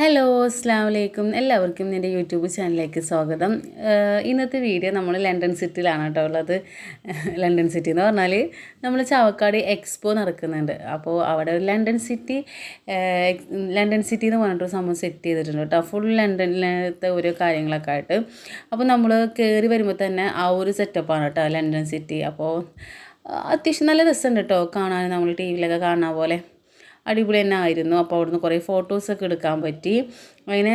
Hello അസ്സാം വലൈക്കും എല്ലാവർക്കും എന്റെ യൂട്യൂബ് ചാനലിലേക്ക് സ്വാഗതം. ഇന്നത്തെ വീഡിയോ നമ്മൾ ലണ്ടൻ സിറ്റിയിലാണ് കേട്ടോ ഉള്ളത്. ലണ്ടൻ സിറ്റി എന്ന് പറഞ്ഞാൽ നമ്മൾ ചാവക്കാട് എക്സ്പോ നടക്കുന്നുണ്ട്. അപ്പോൾ അവിടെ ഒരു ലണ്ടൻ സിറ്റി ലണ്ടൻ സിറ്റി എന്ന് പറഞ്ഞിട്ട് സംഭവം സെറ്റ് ചെയ്തിട്ടുണ്ട് കേട്ടോ. ഫുൾ ലണ്ടനിലത്തെ ഓരോ കാര്യങ്ങളൊക്കെ ആയിട്ട്. അപ്പോൾ നമ്മൾ കയറി വരുമ്പോൾ തന്നെ ആ ഒരു സെറ്റപ്പാണ് കേട്ടോ ലണ്ടൻ സിറ്റി. അപ്പോൾ അത്യാവശ്യം നല്ല രസമുണ്ട് കേട്ടോ കാണാൻ. നമ്മൾ ടി വിയിലൊക്കെ കാണുന്ന പോലെ. അടിപൊളി തന്നെ ആയിരുന്നു അപ്പോൾ അവിടുന്ന് കുറേ ഫോട്ടോസൊക്കെ എടുക്കാൻ പറ്റി. അങ്ങനെ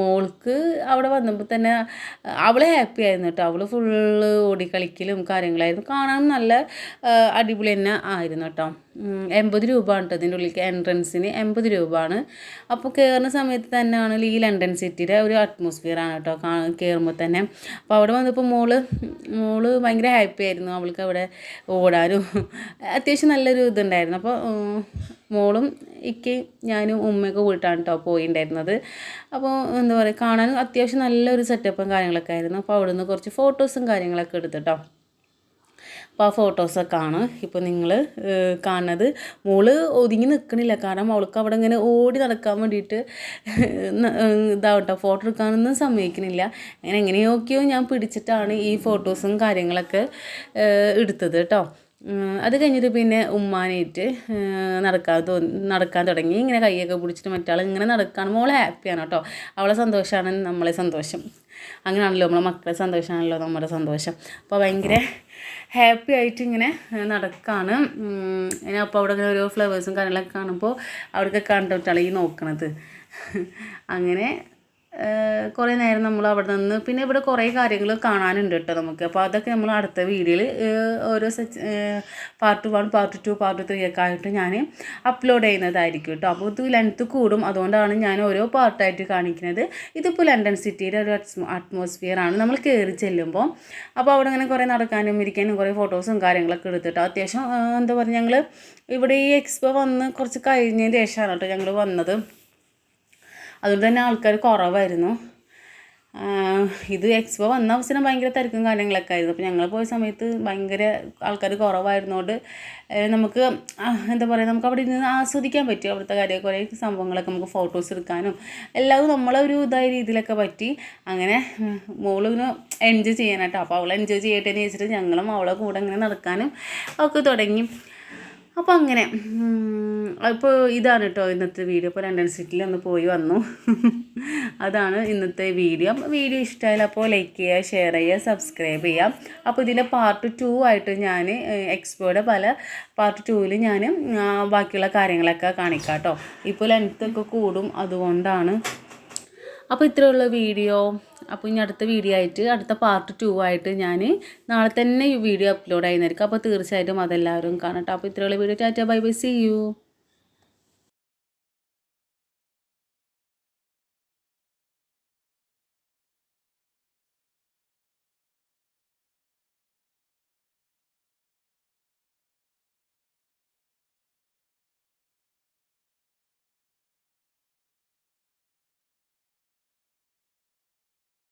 മോൾക്ക് അവിടെ വന്നപ്പോൾ തന്നെ അവൾ ഹാപ്പി ആയിരുന്നു കേട്ടോ. അവൾ ഫുള്ള് ഓടിക്കളിക്കലും കാര്യങ്ങളായിരുന്നു. കാണാൻ നല്ല അടിപൊളി തന്നെ ആയിരുന്നു കേട്ടോ. എൺപത് രൂപ കേട്ടോ ഇതിന്റെ ഉള്ളിലേക്ക് എൻട്രൻസിന് എൺപത് രൂപയാണ്. അപ്പോൾ കയറുന്ന സമയത്ത് തന്നെയാണ് ഈ ലണ്ടൻ സിറ്റിയുടെ ഒരു അറ്റ്മോസ്ഫിയർ ആണ് കേട്ടോ കയറുമ്പോൾ തന്നെ. അപ്പോൾ അവിടെ വന്നപ്പോൾ മോൾ മോൾ ഭയങ്കര ഹാപ്പി ആയിരുന്നു. അവൾക്ക് അവിടെ ഓടാനും അത്യാവശ്യം നല്ലൊരു ഇതുണ്ടായിരുന്നു. അപ്പോൾ മോളും ഇക്ക് ഞാനും ഉമ്മയൊക്കെ പോയിട്ടാണ് കേട്ടോ പോയിണ്ടായിരുന്നത്. അപ്പോൾ എന്താ പറയുക കാണാൻ അത്യാവശ്യം നല്ലൊരു സെറ്റപ്പും കാര്യങ്ങളൊക്കെ ആയിരുന്നു. അപ്പോൾ അവിടെ നിന്ന് കുറച്ച് ഫോട്ടോസും കാര്യങ്ങളൊക്കെ എടുത്തിട്ടോ അപ്പോൾ ആ ഫോട്ടോസൊക്കെ ആണ് ഇപ്പോൾ നിങ്ങൾ കാണുന്നത് മോൾ ഒതുങ്ങി നിൽക്കണില്ല കാരണം അവൾക്ക് അവിടെ ഇങ്ങനെ ഓടി നടക്കാൻ വേണ്ടിയിട്ട് ഇതാവട്ടോ ഫോട്ടോ എടുക്കാനൊന്നും സമ്മതിക്കണില്ല. അങ്ങനെ എങ്ങനെയൊക്കെയോ ഞാൻ പിടിച്ചിട്ടാണ് ഈ ഫോട്ടോസും കാര്യങ്ങളൊക്കെ എടുത്തത് കേട്ടോ. അത് കഴിഞ്ഞിട്ട് പിന്നെ ഉമ്മാനായിട്ട് നടക്കാൻ തോന്നി നടക്കാൻ തുടങ്ങി. ഇങ്ങനെ കൈയൊക്കെ പിടിച്ചിട്ട് മറ്റാൾ ഇങ്ങനെ നടക്കാണ്. മോളെ ഹാപ്പിയാണ് കേട്ടോ. അവളെ സന്തോഷമാണ് നമ്മളെ സന്തോഷം. അങ്ങനെയാണല്ലോ നമ്മളെ മക്കളെ സന്തോഷമാണല്ലോ നമ്മുടെ സന്തോഷം. അപ്പോൾ ഭയങ്കര ഹാപ്പി ആയിട്ട് ഇങ്ങനെ നടക്കാണ്. ഇനി അപ്പോൾ അവിടെ ഇങ്ങനെ ഓരോ ഫ്ലവേഴ്സും കാര്യങ്ങളൊക്കെ കാണുമ്പോൾ അവിടെയൊക്കെ കണ്ടിട്ടാണ് ഈ നോക്കണത്. അങ്ങനെ കുറേ നേരം നമ്മൾ അവിടെ നിന്ന് പിന്നെ ഇവിടെ കുറേ കാര്യങ്ങൾ കാണാനുണ്ട് കേട്ടോ നമുക്ക്. അപ്പോൾ അതൊക്കെ നമ്മൾ അടുത്ത വീഡിയോയിൽ ഓരോ സെച്ച് part one part two part three ഒക്കെ ആയിട്ട് ഞാൻ അപ്ലോഡ് ചെയ്യുന്നതായിരിക്കും കേട്ടോ. അപ്പോൾ ഇത് ലെങ്ത്ത് കൂടും. അതുകൊണ്ടാണ് ഞാൻ ഓരോ പാർട്ടായിട്ട് കാണിക്കുന്നത്. ഇതിപ്പോൾ ലണ്ടൻ സിറ്റിയുടെ ഒരു അറ്റ്മോസ്ഫിയർ ആണ്. നമ്മൾ കയറി ചെല്ലുമ്പോൾ അപ്പോൾ അവിടെ ഇങ്ങനെ കുറേ നടക്കാനും ഇരിക്കാനും കുറേ ഫോട്ടോസും കാര്യങ്ങളൊക്കെ എടുത്തിട്ട് അത്യാവശ്യം എന്താ പറയുക ഞങ്ങൾ ഇവിടെ ഈ എക്സ്പോ വന്ന് കുറച്ച് കഴിഞ്ഞതിന് ശേഷമാണ് കേട്ടോ ഞങ്ങൾ വന്നത്. അതുകൊണ്ട് തന്നെ ആൾക്കാർ കുറവായിരുന്നു. ഇത് എക്സ്പോ വന്ന അവസരം ഭയങ്കര തിരക്കും കാര്യങ്ങളൊക്കെ ആയിരുന്നു. അപ്പോൾ ഞങ്ങൾ പോയ സമയത്ത് ഭയങ്കര ആൾക്കാർ കുറവായിരുന്നതുകൊണ്ട് നമുക്ക് എന്താ പറയുക നമുക്ക് അവിടെ ഇരുന്ന് ആസ്വദിക്കാൻ പറ്റും അവിടുത്തെ കാര്യം കുറേ സംഭവങ്ങളൊക്കെ നമുക്ക് ഫോട്ടോസ് എടുക്കാനും. എല്ലാവരും നമ്മളെ ഒരു ഇതായ രീതിയിലൊക്കെ പറ്റി. അങ്ങനെ മോളിങ്ങനെ എൻജോയ് ചെയ്യാനായിട്ട് അപ്പോൾ അവളെ എൻജോയ് ചെയ്യട്ടെ എന്ന് വെച്ചിട്ട് ഞങ്ങളും അവളെ കൂടെ ഇങ്ങനെ നടക്കാനും ഒക്കെ തുടങ്ങി. അപ്പോൾ അങ്ങനെ അപ്പോൾ ഇതാണ് കേട്ടോ ഇന്നത്തെ വീഡിയോ. അപ്പോൾ ലണ്ടൻ സിറ്റിയിൽ ഒന്ന് പോയി വന്നു. അതാണ് ഇന്നത്തെ വീഡിയോ. വീഡിയോ ഇഷ്ടമായാലും അപ്പോൾ ലൈക്ക് ചെയ്യുക ഷെയർ ചെയ്യുക സബ്സ്ക്രൈബ് ചെയ്യാം അപ്പോൾ ഇതിലെ പാർട്ട് ടു ആയിട്ട് ഞാൻ എക്സ്പോയുടെ പല പാർട്ട് ടുവിൽ ഞാൻ ബാക്കിയുള്ള കാര്യങ്ങളൊക്കെ കാണിക്കാം കേട്ടോ ഇപ്പോൾ ലെങ്ത്തൊക്കെ കൂടും അതുകൊണ്ടാണ്. അപ്പോൾ ഇത്രയുള്ള വീഡിയോ. അപ്പോൾ ഇനി അടുത്ത വീഡിയോ ആയിട്ട് അടുത്ത പാർട്ട് ടു ആയിട്ട് ഞാൻ നാളെ തന്നെ വീഡിയോ അപ്ലോഡ് ചെയ്യുന്നതായിരിക്കും അപ്പോൾ തീർച്ചയായിട്ടും അതെല്ലാവരും കാണട്ടോ. അപ്പോൾ ഇത്രയുള്ള video. Tata bye bye see U